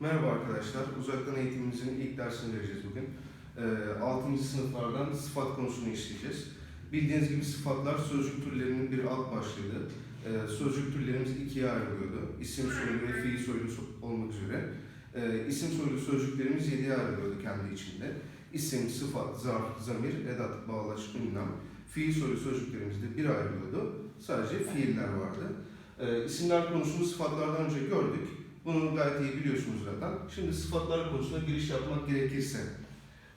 Merhaba arkadaşlar. Uzaktan eğitimimizin ilk dersini vereceğiz bugün. Ee, 6. sınıflardan sıfat konusunu işleyeceğiz. Bildiğiniz gibi sıfatlar sözcük türlerinin bir alt başlığıydı. Ee, sözcük türlerimiz ikiye ayrılıyordu. İsim soylu ve fiil soylu so- olmak üzere. Ee, isim soylu sözcüklerimiz yediye ayrılıyordu kendi içinde. İsim, sıfat, zarf, zamir, edat, bağlaç, ünlem. Fiil soylu sözcüklerimiz de bir ayrılıyordu. Sadece fiiller vardı. Ee, isimler konusunu sıfatlardan önce gördük. Bunu gayet iyi biliyorsunuz zaten. Şimdi sıfatlar konusuna giriş yapmak gerekirse.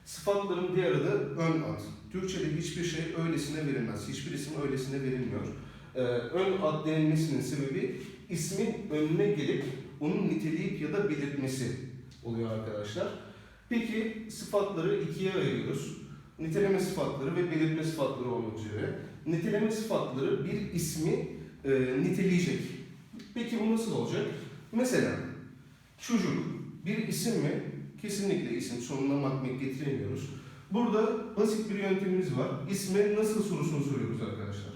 Sıfatların diğer adı ön ad. Türkçe'de hiçbir şey öylesine verilmez. Hiçbir isim öylesine verilmiyor. Ee, ön ad denilmesinin sebebi ismin önüne gelip onun niteleyip ya da belirtmesi oluyor arkadaşlar. Peki sıfatları ikiye ayırıyoruz. Niteleme sıfatları ve belirtme sıfatları olmak üzere. Niteleme sıfatları bir ismi e, niteleyecek. Peki bu nasıl olacak? Mesela çocuk bir isim mi? Kesinlikle isim. Sonuna makmek getiremiyoruz. Burada basit bir yöntemimiz var. İsme nasıl sorusunu soruyoruz arkadaşlar.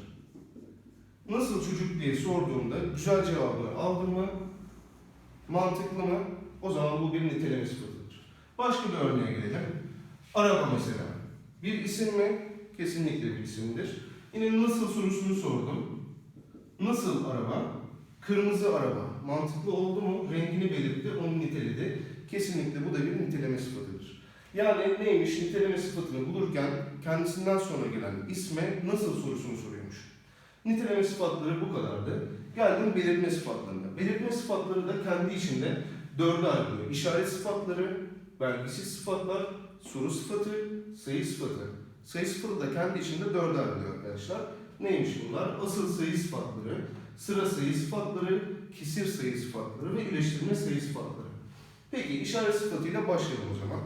Nasıl çocuk diye sorduğumda güzel cevabını aldım mı? Mantıklı mı? O zaman bu bir niteleme sıfatıdır. Başka bir örneğe gelelim. Araba mesela. Bir isim mi? Kesinlikle bir isimdir. Yine nasıl sorusunu sordum. Nasıl araba? Kırmızı araba. Mantıklı oldu mu? Rengini belirtti, onu niteledi. Kesinlikle bu da bir niteleme sıfatıdır. Yani neymiş? Niteleme sıfatını bulurken kendisinden sonra gelen isme nasıl sorusunu soruyormuş. Niteleme sıfatları bu kadardı. Geldim belirtme sıfatlarına. Belirtme sıfatları da kendi içinde dörde ayrılıyor. İşaret sıfatları, belgisiz sıfatlar, soru sıfatı, sayı sıfatı. Sayı sıfatı da kendi içinde dörde ayrılıyor arkadaşlar. Neymiş bunlar? Asıl sayı sıfatları, sıra sayı sıfatları, kesir sayı sıfatları ve birleştirme sayı sıfatları. Peki işaret sıfatıyla başlayalım o zaman.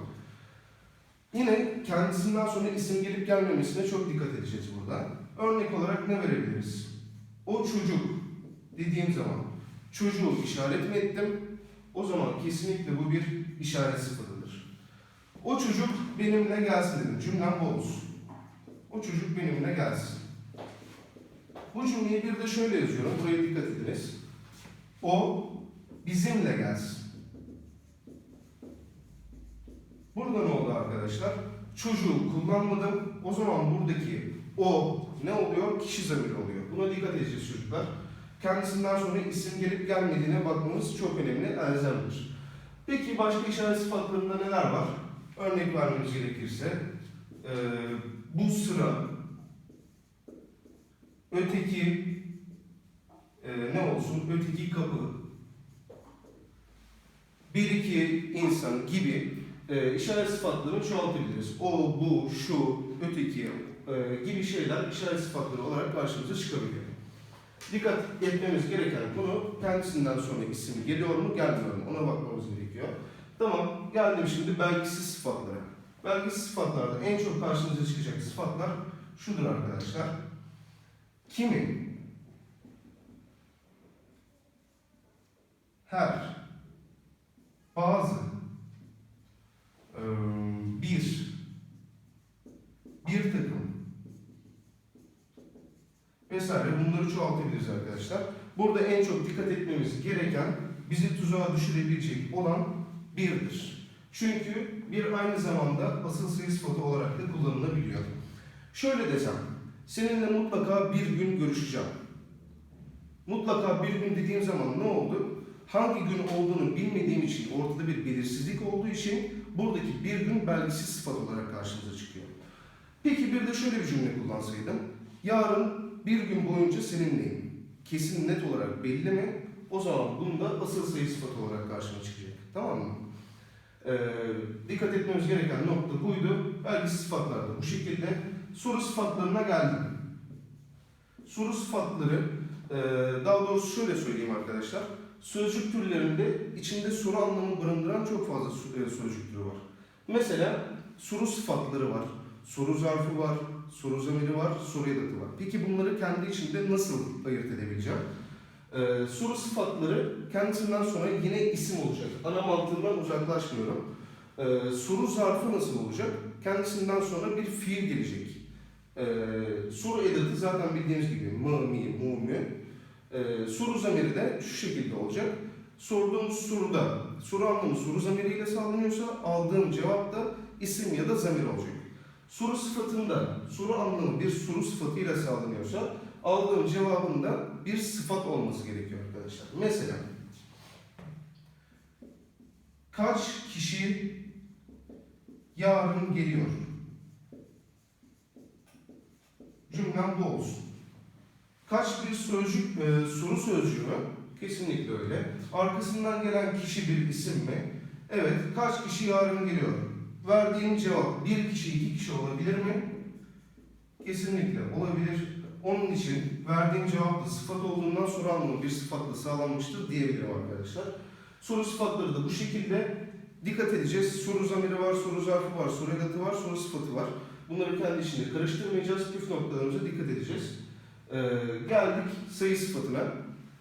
Yine kendisinden sonra isim gelip gelmemesine çok dikkat edeceğiz burada. Örnek olarak ne verebiliriz? O çocuk dediğim zaman çocuğu işaret mi ettim? O zaman kesinlikle bu bir işaret sıfatıdır. O çocuk benimle gelsin dedim. Cümlem bu olsun. O çocuk benimle gelsin. Bu cümleyi bir de şöyle yazıyorum. Buraya dikkat ediniz. O bizimle gelsin. Burada ne oldu arkadaşlar? Çocuğu kullanmadım. O zaman buradaki o ne oluyor? Kişi zamiri oluyor. Buna dikkat edeceğiz çocuklar. Kendisinden sonra isim gelip gelmediğine bakmamız çok önemli, elzemdir. Peki başka işaret sıfatlarında neler var? Örnek vermemiz gerekirse, eee, bu sıra, öteki, eee, ne olsun? Öteki kapı, bir iki insan gibi e, işaret sıfatlarını çoğaltabiliriz. O, bu, şu, öteki e, gibi şeyler işaret sıfatları olarak karşımıza çıkabiliyor. Dikkat etmemiz gereken konu kendisinden sonra isim geliyor mu gelmiyor mu ona bakmamız gerekiyor. Tamam geldim şimdi belgisiz sıfatlara. Belgisiz sıfatlarda en çok karşımıza çıkacak sıfatlar şudur arkadaşlar. Kimi, her, bazı, eee, bir, bir takım vesaire bunları çoğaltabiliriz arkadaşlar. Burada en çok dikkat etmemiz gereken bizi tuzağa düşürebilecek olan birdir. Çünkü bir aynı zamanda asıl sayı sıfatı olarak da kullanılabiliyor. Şöyle desem, seninle mutlaka bir gün görüşeceğim. Mutlaka bir gün dediğim zaman ne oldu? Hangi gün olduğunu bilmediğim için, ortada bir belirsizlik olduğu için buradaki bir gün belgisiz sıfat olarak karşımıza çıkıyor. Peki bir de şöyle bir cümle kullansaydım. Yarın bir gün boyunca seninleyim. Kesin net olarak belli mi? O zaman bunda asıl sayı sıfatı olarak karşıma çıkacak. Tamam mı? Ee, dikkat etmemiz gereken nokta buydu. Belgisiz sıfatlar da bu şekilde. Soru sıfatlarına geldim. Soru sıfatları, e, daha doğrusu şöyle söyleyeyim arkadaşlar. Sözcük türlerinde içinde soru anlamı barındıran çok fazla e, sözcük türü var. Mesela soru sıfatları var, soru zarfı var, soru zamiri var, soru edatı var. Peki bunları kendi içinde nasıl ayırt edebileceğim? Ee, soru sıfatları kendisinden sonra yine isim olacak. Ana mantığından uzaklaşmıyorum. Ee, soru zarfı nasıl olacak? Kendisinden sonra bir fiil gelecek. Ee, soru edatı zaten bildiğiniz gibi mı, mi, mu, mü. Ee, soru zamiri de şu şekilde olacak. sorduğumuz soruda soru anlamı soru zamiriyle sağlanıyorsa aldığım cevap da isim ya da zamir olacak. Soru sıfatında soru anlamı bir soru sıfatıyla sağlanıyorsa aldığım cevabın da bir sıfat olması gerekiyor arkadaşlar. Mesela kaç kişi yarın geliyor? Cümlem bu olsun. Kaç bir sözcük, e, soru sözcüğü? Kesinlikle öyle. Arkasından gelen kişi bir isim mi? Evet. Kaç kişi yarın geliyor? Verdiğim cevap bir kişi, iki kişi olabilir mi? Kesinlikle olabilir. Onun için verdiğim cevap da sıfat olduğundan soru anlamı bir sıfatla sağlanmıştır diyebilirim arkadaşlar. Soru sıfatları da bu şekilde dikkat edeceğiz. Soru zamiri var, soru zarfı var, soru edatı var, soru sıfatı var. Bunları kendi içinde karıştırmayacağız. Püf noktalarımıza dikkat edeceğiz. Ee, geldik sayı sıfatına.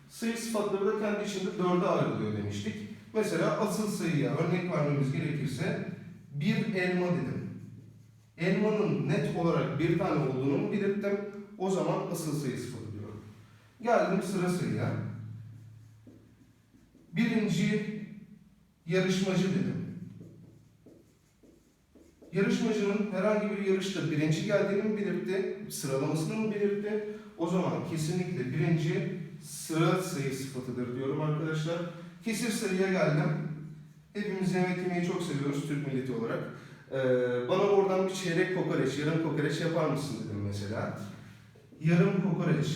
Sayı sıfatları da kendi içinde dörde ayrılıyor demiştik. Mesela asıl sayıya örnek vermemiz gerekirse bir elma dedim. Elmanın net olarak bir tane olduğunu mu belirttim? O zaman asıl sayı sıfatı diyorum. Geldim sıra sayıya. Birinci yarışmacı dedim. Yarışmacının herhangi bir yarışta birinci geldiğini mi belirtti, sıralamasını mı belirtti? O zaman kesinlikle birinci sıra sayı sıfatıdır diyorum arkadaşlar. Kesir sayıya geldim. Hepimiz yemek yemeyi çok seviyoruz Türk milleti olarak. Ee, bana oradan bir çeyrek kokoreç, yarım kokoreç yapar mısın dedim mesela. Yarım kokoreç.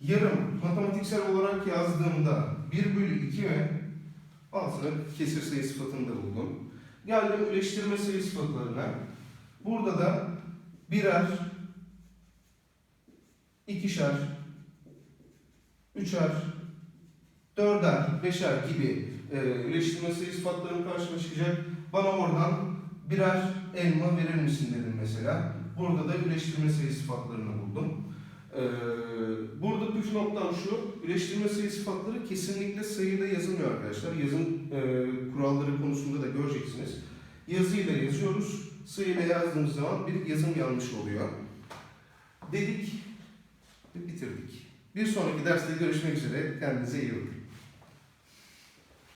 Yarım matematiksel olarak yazdığımda 1 bölü 2 mi? Altına kesir sayı sıfatını da buldum. Geldim üleştirme sayı sıfatlarına. Burada da birer, ikişer, üçer, dörder, beşer gibi e, üleştirme sayı sıfatlarım karşıma çıkacak. Bana oradan birer elma verir misin dedim mesela. Burada da üleştirme sayı sıfatlarını buldum. Ee, burada püf noktam şu, üleştirme sayı sıfatları kesinlikle sayıyla yazılmıyor arkadaşlar. Yazım e, kuralları konusunda da göreceksiniz. Yazıyla yazıyoruz, sayıyla yazdığımız zaman bir yazım yanlış oluyor. Dedik ve bitirdik. Bir sonraki derste görüşmek üzere. Kendinize iyi bakın.